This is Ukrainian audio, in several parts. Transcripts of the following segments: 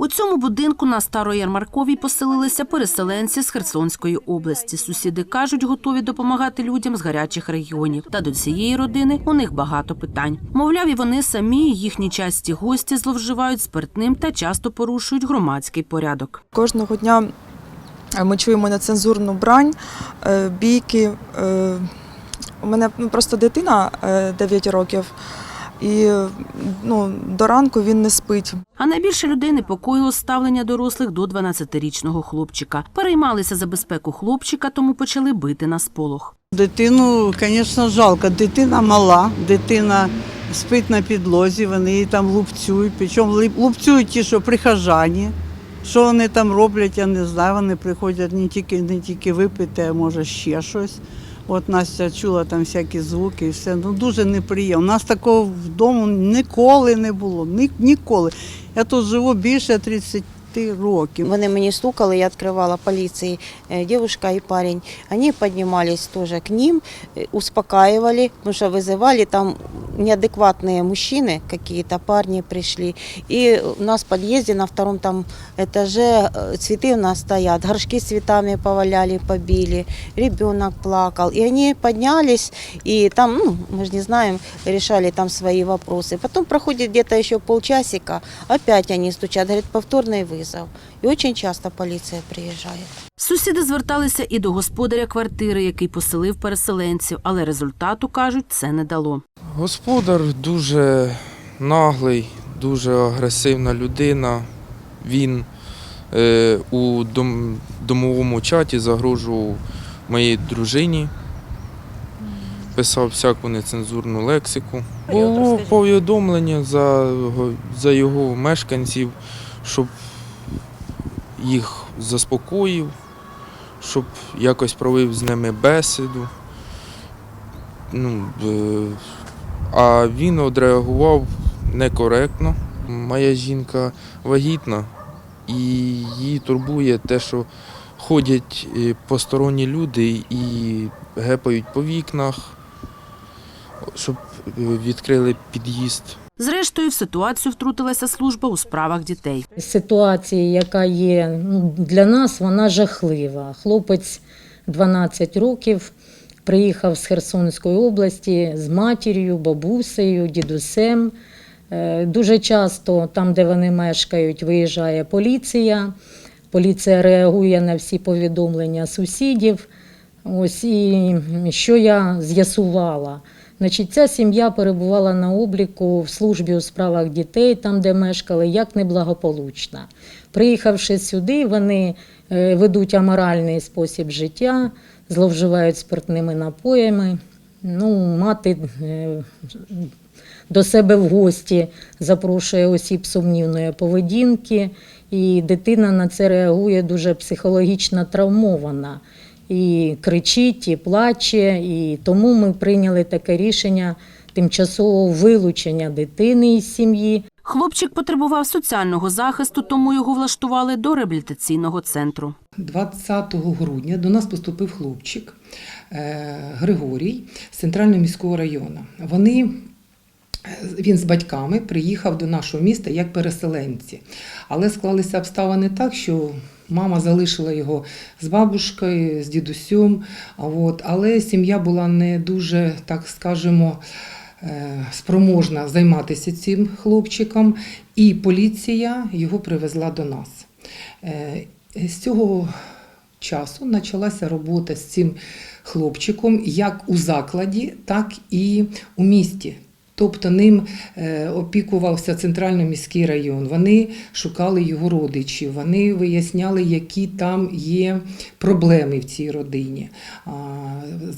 У цьому будинку на Староярмарковій поселилися переселенці з Херсонської області. Сусіди кажуть, готові допомагати людям з гарячих регіонів. Та до цієї родини у них багато питань. Мовляв, і вони самі, і їхні часті гості зловживають спиртним та часто порушують громадський порядок. Кожного дня е, ми чуємо нецензурну брань, е, бійки. Е, У мене ну, просто дитина е, 9 років, і ну, до ранку він не спить. А найбільше людей непокоїло ставлення дорослих до 12-річного хлопчика. Переймалися за безпеку хлопчика, тому почали бити на сполох. Дитину, звісно, жалко. Дитина мала, дитина спить на підлозі, вони її там лупцюють. Причому лупцюють ті, що прихожані. Що вони там роблять, я не знаю. Вони приходять не тільки, не тільки випити, а може ще щось. От Настя чула там всякі звуки і все. Ну дуже неприємно. У нас такого вдома ніколи не було. Ні, ніколи. Я тут живу більше 30 років. Вони мені стукали, я відкривала поліції, э, девушка и парень. Они поднимались тоже к ним, э, успокаивали, потому что вызывали там неадекватные мужчины, какие-то парни пришли. И у нас в подъезде на втором там этаже э, цветы у нас стоят, горшки с цветами поваляли, побили, ребенок плакал. И они поднялись, и там, ну, мы же не знаем, решали там свои вопросы. Потом проходит где-то еще полчасика, опять они стучат, говорят, повторный вызов. И очень часто полиция приезжает. Сусіди зверталися і до господаря квартири, який поселив переселенців, але результату кажуть, це не дало. Господар дуже наглий, дуже агресивна людина. Він е, у дом, домовому чаті загрожував моїй дружині, писав всяку нецензурну лексику. Було повідомлення за, за його мешканців, щоб їх заспокоїв, щоб якось провів з ними бесіду. Ну, е, а він одреагував некоректно. Моя жінка вагітна, і її турбує те, що ходять е, посторонні люди і гепають по вікнах, щоб е, відкрили під'їзд. Зрештою, в ситуацію втрутилася служба у справах дітей. Ситуація, яка є ну, для нас, вона жахлива. Хлопець 12 років приїхав з Херсонської області з матір'ю, бабусею, дідусем. Е, Дуже часто там, де вони мешкають, виїжджає поліція. Поліція реагує на всі повідомлення сусідів. Ось і що я з'ясувала. Значить, ця сім'я перебувала на обліку в службі у справах дітей, там, де мешкали, як неблагополучна. Приїхавши сюди, вони е, ведуть аморальний спосіб життя, зловживають спиртними напоями. Ну, мати е, до себе в гості запрошує осіб сумнівної поведінки, і дитина на це реагує дуже психологічно травмована. І кричить, і плаче, і тому ми прийняли таке рішення тимчасового вилучення дитини із сім'ї. Хлопчик потребував соціального захисту, тому його влаштували до реабілітаційного центру. 20 грудня до нас поступив хлопчик е, Григорій з центрального міського району. Вони він з батьками приїхав до нашого міста як переселенці, але склалися обставини так, що мама залишила його з бабушкою, з дідусем. От, але сім'я була не дуже, так скажемо, е, спроможна займатися цим хлопчиком, і поліція його привезла до нас. Е, З цього часу почалася робота з цим хлопчиком як у закладі, так і у місті. Тобто ним е, опікувався центрально-міський район. Вони шукали його родичів, вони виясняли, які там є проблеми в цій родині.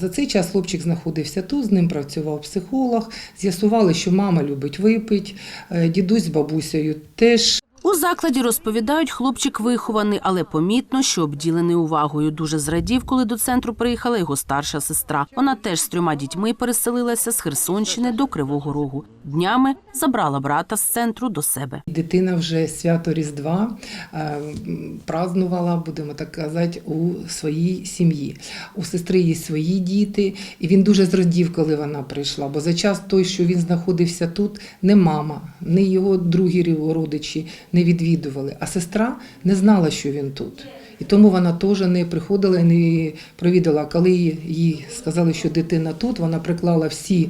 За цей час хлопчик знаходився тут, з ним працював психолог. З'ясували, що мама любить випити, е, дідусь з бабусею теж У закладі розповідають, хлопчик вихований, але помітно, що обділений увагою. Дуже зрадів, коли до центру приїхала його старша сестра. Вона теж з трьома дітьми переселилася з Херсонщини до Кривого Рогу. Днями забрала брата з центру до себе. Дитина вже свято Різдва е, м, празднувала, будемо так казати, у своїй сім'ї. У сестри є свої діти, і він дуже зрадів, коли вона прийшла. Бо за час той, що він знаходився тут, не мама, не його другі родичі не відвідували, а сестра не знала, що він тут. І тому вона теж не приходила і не провідала. Коли їй сказали, що дитина тут, вона приклала всі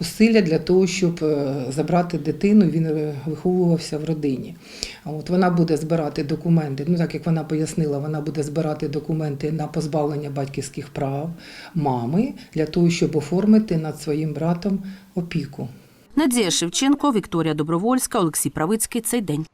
усилля для того, щоб е, забрати дитину. Він е, виховувався в родині. А От вона буде збирати документи. Ну так як вона пояснила, вона буде збирати документи на позбавлення батьківських прав мами для того, щоб оформити над своїм братом опіку. Надія Шевченко, Вікторія Добровольська, Олексій Правицький. Цей день.